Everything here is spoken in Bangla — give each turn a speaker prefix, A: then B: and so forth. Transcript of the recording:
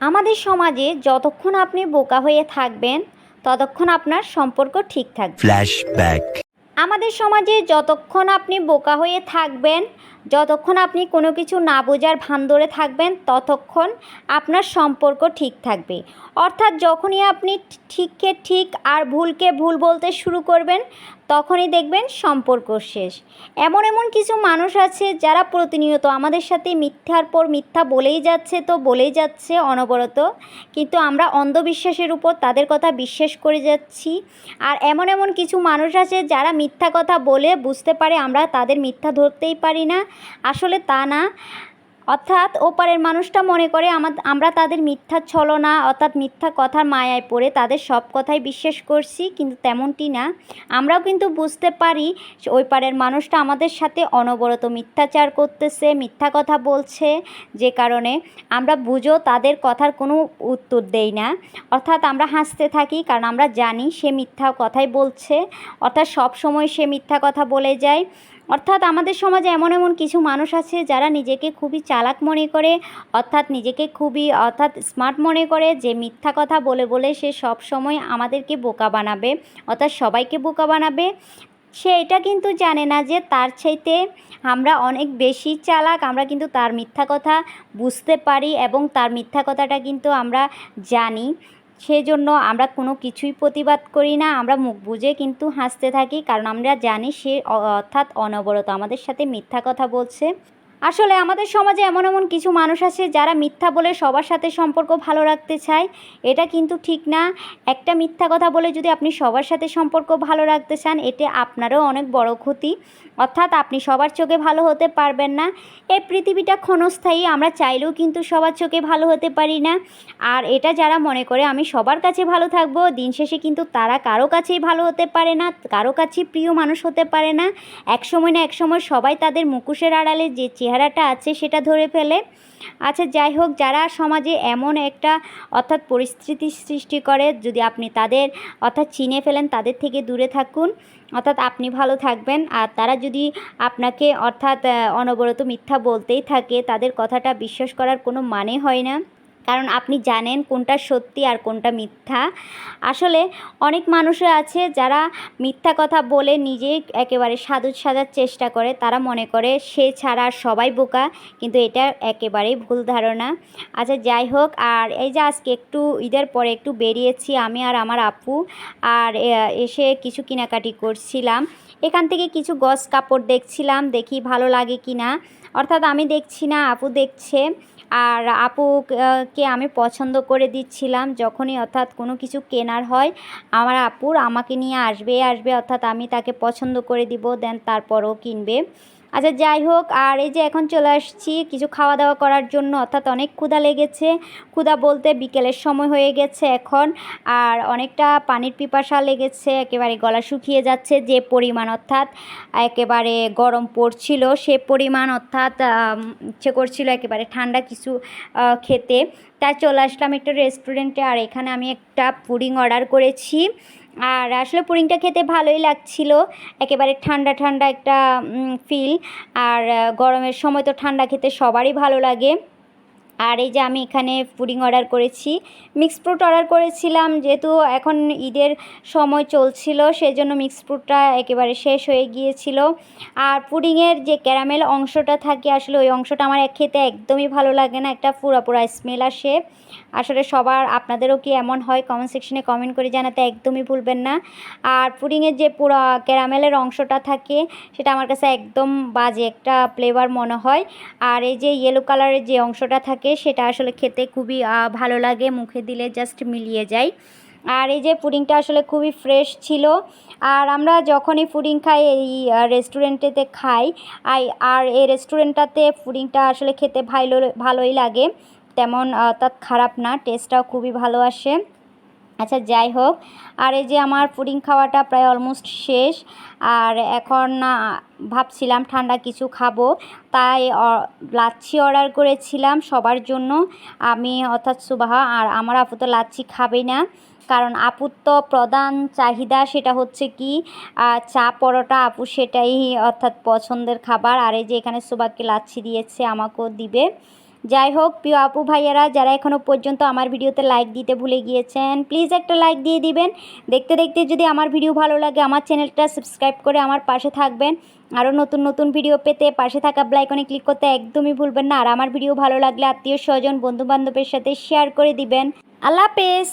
A: আমাদের সমাজে যতক্ষণ আপনি বোকা হয়ে থাকবেন ততক্ষণ আপনার সম্পর্ক ঠিক থাকবে. আমাদের সমাজে যতক্ষণ আপনি বোকা হয়ে থাকবেন, যতক্ষণ আপনি কোনো কিছু না বোঝার ভান ধরে থাকবেন, ততক্ষণ আপনার সম্পর্ক ঠিক থাকবে। অর্থাৎ যখনই আপনি ঠিককে ঠিক আর ভুলকে ভুল বলতে শুরু করবেন, তখনই দেখবেন সম্পর্ক শেষ। এমন এমন কিছু মানুষ আছে যারা প্রতিনিয়ত আমাদের সাথে মিথ্যার পর মিথ্যা বলেই যাচ্ছে তো বলেই যাচ্ছে অনবরত, কিন্তু আমরা অন্ধবিশ্বাসের উপর তাদের কথা বিশ্বাস করে যাচ্ছি। আর এমন এমন কিছু মানুষ আছে যারা মিথ্যা কথা বলে বুঝতে পারে আমরা তাদের মিথ্যা ধরতেই পারি না। আসলে তা না। অর্থাৎ ওপারের মানুষটা মনে করে আমা- আমরা তাদের মিথ্যা ছলনা, অর্থাৎ মিথ্যা কথার মায়ায় পড়ে তাদের সব কথাই বিশ্বাস করছি, কিন্তু তেমনটি না। আমরাও কিন্তু বুঝতে পারি ওই পারের মানুষটা আমাদের সাথে অনবরত মিথ্যাচার করতেছে, মিথ্যা কথা বলছে, যে কারণে আমরা বুঝো তাদের কথার কোনো উত্তর দেই না। অর্থাৎ আমরা হাসতে থাকি, কারণ আমরা জানি সে মিথ্যা কথাই বলছে, অর্থাৎ সব সময় সে মিথ্যা কথা বলে যায়। অর্থাৎ আমাদের সমাজে এমন এমন কিছু মানুষ আছে যারা নিজেকে খুবই চালাক মনে করে, অর্থাৎ নিজেকে খুবই, অর্থাৎ স্মার্ট মনে করে, যে মিথ্যা কথা বলে বলে সে সব সময় আমাদেরকে বোকা বানাবে, অর্থাৎ সবাইকে বোকা বানাবে। সে এটা কিন্তু জানে না যে তার চাইতে আমরা অনেক বেশি চালাক, আমরা কিন্তু তার মিথ্যা কথা বুঝতে পারি এবং তার মিথ্যা কথাটা কিন্তু আমরা জানি। সেই জন্য আমরা কোনো কিছুই প্রতিবাদ করি না, আমরা মুখ বুঝে কিন্তু হাসতে থাকি, কারণ আমরা জানি সে অর্থাৎ অনবরত আমাদের সাথে মিথ্যা কথা বলছে। আসলে আমাদের সমাজে এমন এমন কিছু মানুষ আছে যারা মিথ্যা বলে সবার সাথে সম্পর্ক ভালো রাখতে চায়। এটা কিন্তু ঠিক না। একটা মিথ্যা কথা বলে যদি আপনি সবার সাথে সম্পর্ক ভালো রাখতে চান, এতে আপনারও অনেক বড় ক্ষতি। অর্থাৎ আপনি সবার চোখে ভালো হতে পারবেন না। এই পৃথিবীটা ক্ষণস্থায়ী, আমরা চাইলেও কিন্তু সবার চোখে ভালো হতে পারি না। আর এটা যারা মনে করে, আমি সবার কাছে ভালো থাকব, দিন শেষে কিন্তু তারা কারও কাছেই ভালো হতে পারে না, কারও কাছেই প্রিয় মানুষ হতে পারে না। এক সময় না এক সময় সবাই তাদের মুখোশের আড়ালে যে চেহারাটা আছে সেটা ধরে ফেলে। আচ্ছা যাই হোক, যারা সমাজে এমন একটা, অর্থাৎ পরিস্থিতি সৃষ্টি করে, যদি আপনি তাদের, অর্থাৎ চিনে ফেলেন, তাদের থেকে দূরে থাকুন। অর্থাৎ আপনি ভালো থাকবেন। আর তারা যদি আপনাকে, অর্থাৎ অনবরত মিথ্যা বলতেই থাকে, তাদের কথাটা বিশ্বাস করার কোনো মানে হয় না। কারণ আপনি জানেন কোনটা সত্যি আর কোনটা মিথ্যা। আসলে অনেক মানুষই আছে যারা মিথ্যা কথা বলে নিজে একেবারে সাধু সাজার চেষ্টা করে। তারা মনে করে, সে ছাড়া সবাই বোকা। কিন্তু এটা একেবারেই ভুল ধারণা। আচ্ছা যাই হোক, আর এই যে আজকে একটু ঈদের পরে একটু বেরিয়েছি আমি আর আমার আপু। আর এসে কিছু কেনাকাটি করছিলাম। এখান থেকে কিছু গস কাপড় দেখছিলাম, দেখি ভালো লাগে কি না অর্থাৎ আমি দেখছি না, আপু দেখছে। আর আপুকে আমি পছন্দ করে দিচ্ছিলাম যখনই অর্থাৎ কোনো কিছু কেনার হয়, আমার আপুর আমাকে নিয়ে আসবে আসবে অর্থাৎ আমি তাকে পছন্দ করে দিব, দেন তারপরও কিনবে। আচ্ছা যাই হোক, আর এই যে এখন চলে আসছি কিছু খাওয়া দাওয়া করার জন্য, অর্থাৎ অনেক ক্ষুধা লেগেছে। ক্ষুধা বলতে বিকেলের সময় হয়ে গেছে এখন, আর অনেকটা পানির পিপাসা লেগেছে, একেবারে গলা শুকিয়ে যাচ্ছে যে পরিমাণ, অর্থাৎ একেবারে গরম পড়ছিল সে পরিমাণ, অর্থাৎ ইচ্ছে করছিল একেবারে ঠান্ডা কিছু খেতে। তাই চলে আসলাম একটা রেস্টুরেন্টে আর এখানে আমি একটা পুডিং অর্ডার করেছি। আর আসলে পুরিংটা খেতে ভালোই লাগছিল। একেবারে ঠান্ডা ঠান্ডা একটা ফিল আর গরমের সময় তো ঠান্ডা খেতে সবারই ভালো লাগে। আর এই যে আমি এখানে পুডিং অর্ডার করেছি। মিক্স ফ্রুট অর্ডার করেছিলাম, যেহেতু এখন ঈদের সময় চলছিল, সেজন্য মিক্স ফ্রুটটা একেবারে শেষ হয়ে গিয়েছিল। আর পুডিংয়ের যে ক্যারামেল অংশটা থাকে, আসলে ওই অংশটা আমার এক খেতে একদমই ভালো লাগে না, একটা পুরা পুরা স্মেল আসে। আসলে সবার, আপনাদেরও কি এমন হয়? কমেন্ট সেকশনে কমেন্ট করে জানাতে একদমই ভুলবেন না। আর পুডিংয়ের যে পুরো ক্যারামেলের অংশটা থাকে, সেটা আমার কাছে একদম বাজে একটা ফ্লেভার মনে হয়। আর এই যে ইয়েলো কালারের যে অংশটা থাকে সেটা আসলে খেতে খুবই ভালো লাগে। মুখে দিলে জাস্ট মিলিয়ে যায়। আর এই যে পুডিংটা আসলে খুবই ফ্রেশ ছিল। আর আমরা যখনই পুডিং খাই, এই রেস্টুরেন্টেতে খাই আর এই রেস্টুরেন্টটাতে পুডিংটা আসলে খেতে ভালো, ভালোই লাগে। তেমন তার খারাপ না টেস্টটাও খুবই ভালো আসে। আচ্ছা যাই হোক। আর এই যে আমার পুডিং খাওয়াটা প্রায় অলমোস্ট শেষ। আর এখন ভাবছিলাম ঠান্ডা কিছু খাব। তাই লাচ্ছি অর্ডার করেছিলাম সবার জন্য। আমি অর্থাৎ সুবাহা আর আমার আপু তো লাচ্ছি খাবে না। কারণ আপুর তো প্রধান চাহিদা সেটা হচ্ছে কি চা পরোটা আপু সেটাই অর্থাৎ পছন্দের খাবার। আর এই যে এখানে সুবাহকে লাচ্ছি দিয়েছে, আমাকেও দিবে। যাই হোক, প্রিয় আপু ভাইয়ারা, যারা এখনও পর্যন্ত আমার ভিডিওতে লাইক দিতে ভুলে গিয়েছেন প্লিজ একটা লাইক দিয়ে দিবেন। দেখতে দেখতে যদি আমার ভিডিও ভালো লাগে, আমার চ্যানেলটা সাবস্ক্রাইব করে আমার পাশে থাকবেন। আরও নতুন নতুন ভিডিও পেতে পাশে থাকা ব্লাইকনে ক্লিক করতে একদমই ভুলবেন না। আর আমার ভিডিও ভালো লাগলে আত্মীয় স্বজন, বন্ধুবান্ধবের সাথে শেয়ার করে দিবেন। আল্লাহ হাফেজ!